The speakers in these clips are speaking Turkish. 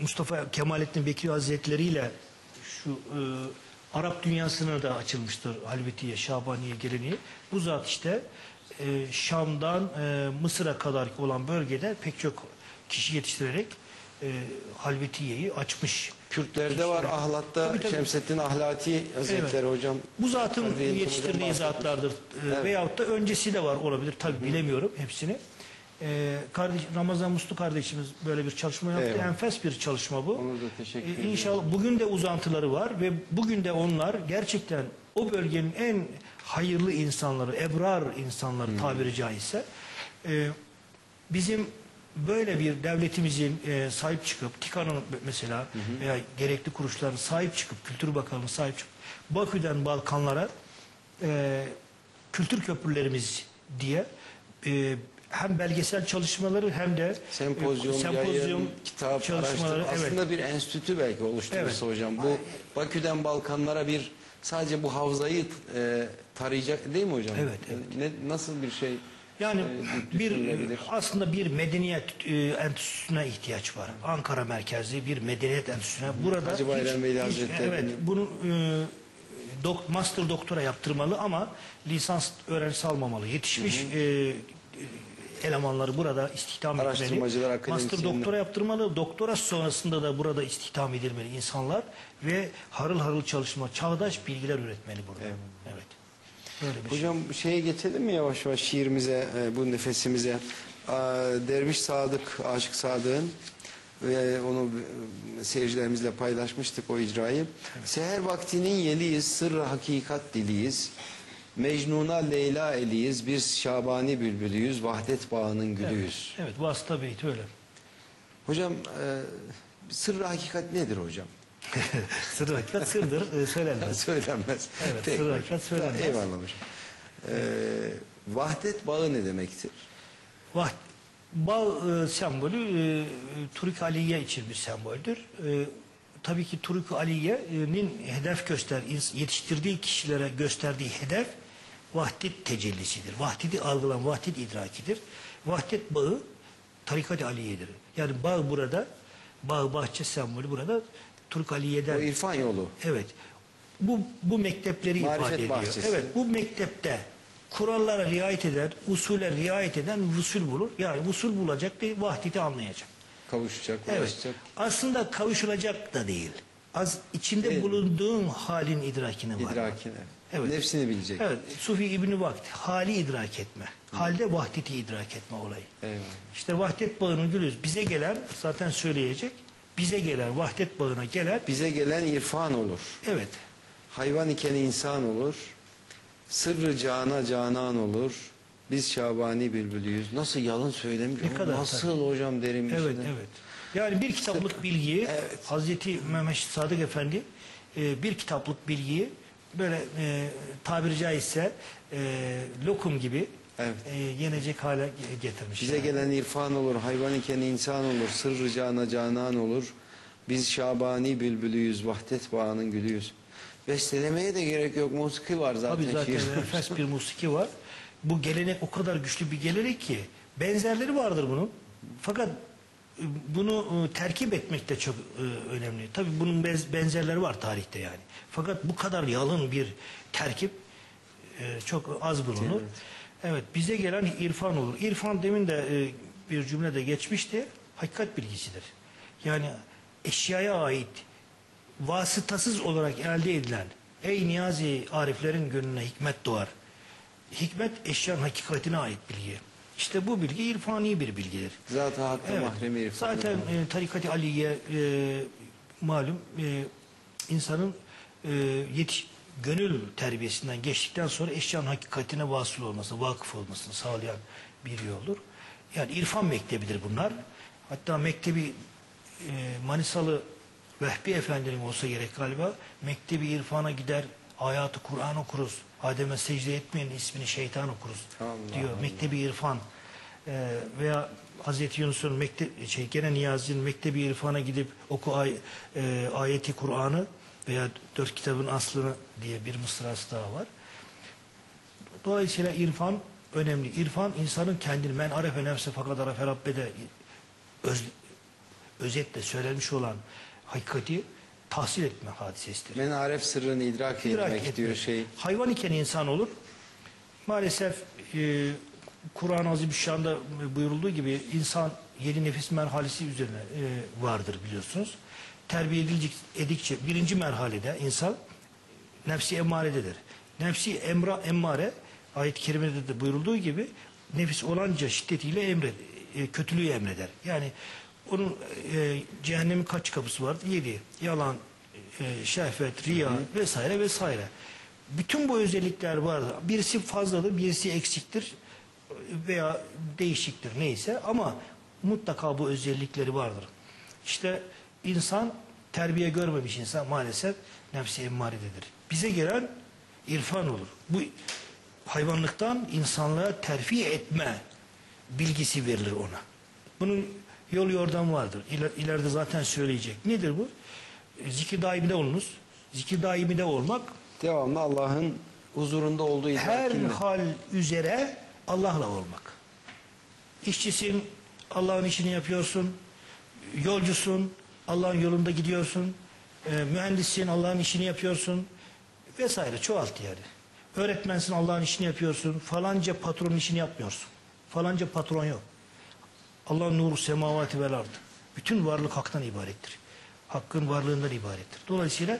Mustafa Kemalettin Bekir Hazretleri ile şu e, Arap dünyasına da açılmıştır Halvetiye, Şabaniye geleneği. Bu zat işte e, Şam'dan e, Mısır'a kadar olan bölgede pek çok kişi yetiştirerek e, Halvetiye'yi açmış. Kürtlerde var Ahlat'ta Tabii, tabii. Şemsettin Ahlati Hazretleri hocam. Bu zatın yetiştirdiği zatlardır. Ee, Evet. Veyahut da öncesi de var olabilir. Tabii bilemiyorum hepsini. Ee, kardeş, Ramazan Muslu kardeşimiz böyle bir çalışma yaptı. Eyvallah. Enfes bir çalışma bu. Ona da teşekkür Ee, ediyorum. İnşallah bugün de uzantıları var ve bugün de onlar gerçekten o bölgenin en hayırlı insanları, ebrar insanları tabiri caizse e, bizim böyle bir devletimizin e, sahip çıkıp TİKA'nın mesela veya gerekli kuruluşların sahip çıkıp Kültür Bakanlığı'nın sahip çıkıp Bakü'den Balkanlara e, kültür köprülerimiz diye e, hem belgesel çalışmaları hem de Sempozyum, e, yayın, kitap, çalışmaları araştırma. evet. Aslında bir enstitü belki oluşturursa Evet. hocam. Bu Bakü'den Balkanlara bir sadece bu havzayı e, tarayacak değil mi hocam? Evet, evet. Ne, nasıl bir şey? Yani e, bir aslında bir medeniyet e, enstitüsüne ihtiyaç var. Ankara merkezli bir medeniyet enstitüsüne. Burada Hacı Bayram Veli Hazretleri'nin- evet bunu e, dok, master doktora yaptırmalı ama lisans öğrencisi almamalı. Yetişmiş e, e, elemanları burada istihdam etmeli. Araştırmacılar, Master akademisyenler. doktora yaptırmalı. Doktora sonrasında da burada istihdam edilmeli insanlar ve harıl harıl çalışma, çağdaş bilgiler üretmeli burada. Evet. Evet. Böyle bir şey. Hocam şeye geçelim mi yavaş yavaş şiirimize, e, bu nefesimize? Derviş Sadık, Aşık Sadık'ın ve onu e, seyircilerimizle paylaşmıştık o icrayı. Seher vaktinin yeliyiz, sırrı hakikat diliyiz. Mecnun'a Leyla eliyiz, biz Şabani bülbülüyüz, vahdet bağının gülüyüz. Evet, vasıta beyti öyle. Hocam e, sırrı hakikat nedir hocam? Sır hakikat sırdır, e, söylenmez. Söylenmez. Evet, Peki. sırrı hakikat söylenmez. Eyvallah hocam. E, vahdet bağı ne demektir? Vah, bağ e, sembolü e, Turuk Aliye için bir semboldür. E, tabii ki Turuk Aliye'nin hedef göster, yetiştirdiği kişilere gösterdiği hedef vahdet tecellisidir. Vahdeti algılan, vahdet idrakidir. Vahdet bağı tarikat Aliye'dir. Yani bağ burada, bağ bahçe sembolü burada Turuk Aliye'den. O irfan yolu. Evet. Bu bu mektepleri Marifet ifade ediyor. bahçesi. Evet. Bu mektepte kurallara riayet eden, usule riayet eden usul bulur. Yani usul bulacak ve vahdeti anlayacak. Kavuşacak, Evet. ulaşacak. Aslında kavuşulacak da değil. Az içinde Değil. bulunduğun halin idrakine var. İdrakine. Evet. Nefsini bilecek. Evet. Sufi İbni Vakti hali idrak etme. Halde vahdeti idrak etme olayı. Eyvallah. İşte vahdet bağını görüyoruz. Bize gelen zaten söyleyecek. Bize gelen vahdet bağına gelen Bize gelen irfan olur. evet. Hayvan iken insan olur. Sırrı cana canan olur. Biz Şabani bülbülüyüz. Nasıl yalın söylemiş. Ne kadar Nasıl hocam derim Evet, içine. evet. Yani bir kitaplık bilgiyi Evet. Hazreti Mehmet Sadık Efendi e, bir kitaplık bilgiyi böyle e, tabiri caizse e, lokum gibi Evet. e, yenecek hale getirmiş. Bize yani. gelen irfan olur. Hayvan iken insan olur. Sırrı cana canan olur. Biz Şabani bülbülüyüz. Vahdet bağının gülüyüz. Bestelemeye de gerek yok. Musiki var zaten. Tabii zaten enfes bir musiki var. Bu gelenek o kadar güçlü bir gelenek ki benzerleri vardır bunun. Fakat bunu e, terkip etmek de çok e, önemli. Tabii bunun benzerleri var tarihte yani. Fakat bu kadar yalın bir terkip e, çok az bulunur. Evet. bize gelen irfan olur. İrfan demin de bir cümlede geçmişti. Hakikat bilgisidir. Yani eşyaya ait vasıtasız olarak elde edilen ey niyazi ariflerin gönlüne hikmet doğar. Hikmet eşyanın hakikatine ait bilgi. İşte bu bilgi irfani bir bilgidir. Zat-ı hakka Evet. mahremi irfan. Zaten e, tarikat-ı aliye e, malum e, insanın e, yetiş, gönül terbiyesinden geçtikten sonra eşyanın hakikatine vasıl olmasını, vakıf olmasını sağlayan bir yoldur. Yani irfan mektebidir bunlar. Hatta mektebi e, Manisalı Vehbi Efendi'nin olsa gerek galiba mektebi irfana gider hayatı Kur'an okuruz. Adem'e secde etmeyin ismini şeytan okuruz Allah diyor. Allah. Mektebi irfan e, veya Hazreti Yunus'un mekte şey gene Niyazi'nin mektebi irfana gidip oku ay, e, ayeti Kur'an'ı veya dört kitabın aslını diye bir mısrası daha var. Dolayısıyla irfan önemli. İrfan insanın kendini men arefe nefse fakat arefe rabbede öz, özetle söylenmiş olan hakikati tahsil etme hadisesidir. Men aref sırrını idrak, İdrak etmek etmek. diyor şey. Hayvan iken insan olur. Maalesef e, Kur'an-ı Azimüşşan'da buyurulduğu gibi insan yedi nefis merhalesi üzerine e, vardır biliyorsunuz. Terbiye edilecek, edikçe birinci merhalede insan nefsi emmarededir. Nefsi emra emmare ayet-i kerimede de buyurulduğu gibi nefis olanca şiddetiyle emred, e, kötülüğü emreder. Yani onun e, cehennemin kaç kapısı var? Yedi. Yalan, e, şehvet, riya vesaire vesaire. Bütün bu özellikler vardır. Birisi fazladır, birisi eksiktir veya değişiktir neyse ama mutlaka bu özellikleri vardır. İşte insan terbiye görmemiş insan maalesef nefsi emmarededir. Bize gelen irfan olur. Bu hayvanlıktan insanlığa terfi etme bilgisi verilir ona. Bunun yol yordam vardır. İler, ileride zaten söyleyecek. Nedir bu? E, Zikir daiminde olunuz. Zikir daiminde olmak Devamlı Allah'ın huzurunda olduğu her idrakinde. hal üzere Allah'la olmak. İşçisin, Allah'ın işini yapıyorsun. Yolcusun, Allah'ın yolunda gidiyorsun. E, mühendissin, Allah'ın işini yapıyorsun. Vesaire çoğalt yani. Öğretmensin, Allah'ın işini yapıyorsun. Falanca patronun işini yapmıyorsun. Falanca patron yok. Allah'ın nuru semavati vel ard. Bütün varlık haktan ibarettir. Hakkın varlığından ibarettir. Dolayısıyla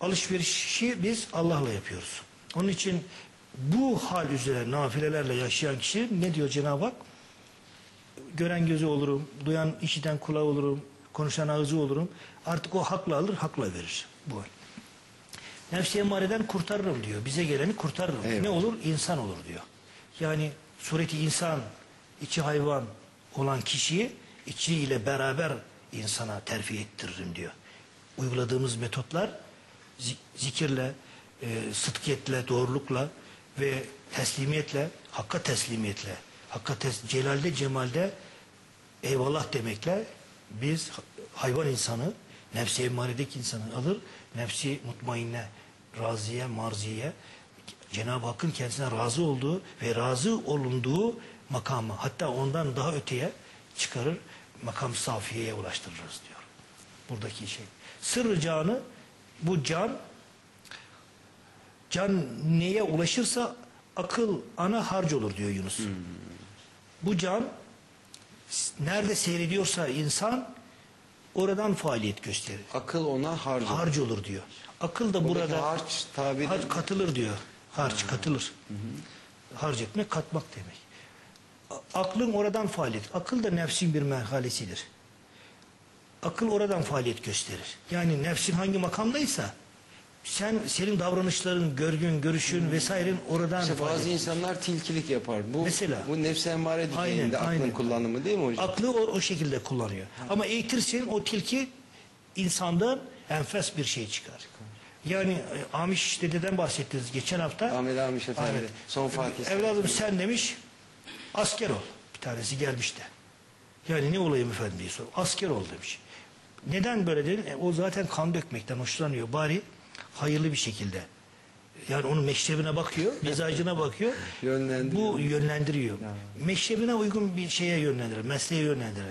alışverişi biz Allah'la yapıyoruz. Onun için bu hal üzere nafilelerle yaşayan kişi ne diyor Cenab-ı Hak? Gören gözü olurum, duyan işiten kulağı olurum, konuşan ağzı olurum. Artık o hakla alır, hakla verir. Bu hal. Nefsi emmareden kurtarırım diyor. Bize geleni kurtarırım. Evet. Ne olur? İnsan olur diyor. Yani sureti insan, içi hayvan olan kişiyi içiyle beraber insana terfi ettiririm diyor. Uyguladığımız metotlar zi- zikirle, e, sıdkiyetle, doğrulukla ve teslimiyetle, hakka teslimiyetle, hakka tes celalde, cemalde eyvallah demekle biz ha- hayvan insanı, nefsi emmaredeki insanı alır, nefsi mutmainne, raziye, marziye, Cenab-ı Hakk'ın kendisine razı olduğu ve razı olunduğu makamı, hatta ondan daha öteye çıkarır, makam safiyeye ulaştırırız diyor. Buradaki şey. Sırrı canı, bu can, can neye ulaşırsa akıl ana harc olur diyor Yunus. Bu can nerede seyrediyorsa insan oradan faaliyet gösterir. Akıl ona harcı. Harc olur diyor. Akıl da burada harç tabiri- harç katılır diyor. Harç katılır. Harc etmek katmak demek. Aklın oradan faaliyet. Akıl da nefsin bir merhalesidir. Akıl oradan faaliyet gösterir. Yani nefsin hangi makamdaysa sen senin davranışların, görgün, görüşün vesairen oradan İşte bazı faaliyet insanlar tilkilik yapar. Bu, Mesela. bu nefsi emmare düzeyinde aklın aynen. kullanımı değil mi hocam? Aklı o, o şekilde kullanıyor. Ama eğitirsin o tilki insandan enfes bir şey çıkar. Yani e, Amiş dededen bahsettiniz geçen hafta. Ahmet Amiş Efendi. Ahmet. Son Fatih. Evladım sen demiş asker ol. Bir tanesi gelmiş de. Yani ne olayım efendim diye sor. Asker ol demiş. Neden böyle dedin? E, o zaten kan dökmekten hoşlanıyor. Bari hayırlı bir şekilde. Yani onun meşrebine bakıyor, mizacına bakıyor. Yönlendiriyor. Bu yönlendiriyor. Meşrebine uygun bir şeye yönlendirir, mesleğe yönlendirir.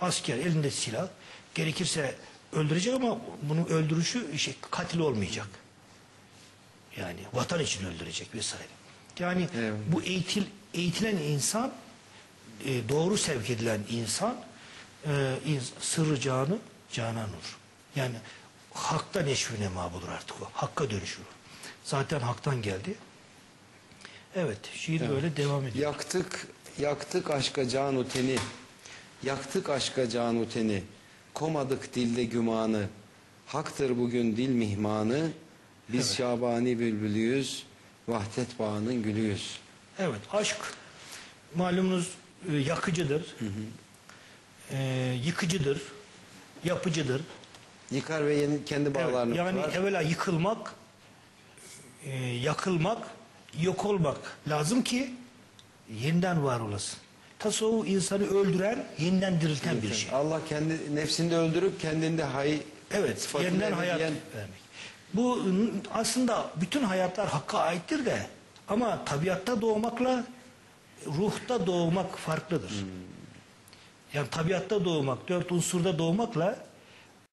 Asker elinde silah, gerekirse öldürecek ama bunun öldürüşü şey, katil olmayacak. Yani vatan için öldürecek vesaire. Yani Evet. bu eğitil, eğitilen insan, e, doğru sevk edilen insan, e, sırrı canı canan olur. Yani hakta neşvi nema bulur artık o. Hakka dönüşür. Zaten haktan geldi. Evet, şiir böyle devam ediyor. Yaktık, yaktık aşka canu teni. Yaktık aşka canu teni. Komadık dilde gümanı. Haktır bugün dil mihmanı. Biz Evet. Şabani bülbülüyüz. Vahdet bağının gülüyüz. Evet, aşk malumunuz e, yakıcıdır, e, yıkıcıdır, yapıcıdır. Yıkar ve yeni, kendi Evet, bağlarını yani kurar. evvela yıkılmak, e, yakılmak, yok olmak lazım ki yeniden var olasın. Tasavvuf insanı öldüren, yeniden dirilten bir şey. Allah kendi nefsinde öldürüp kendinde hay Evet, yeniden hayat vermek. Bu aslında bütün hayatlar Hakk'a aittir de ama tabiatta doğmakla ruhta doğmak farklıdır. Yani tabiatta doğmak, dört unsurda doğmakla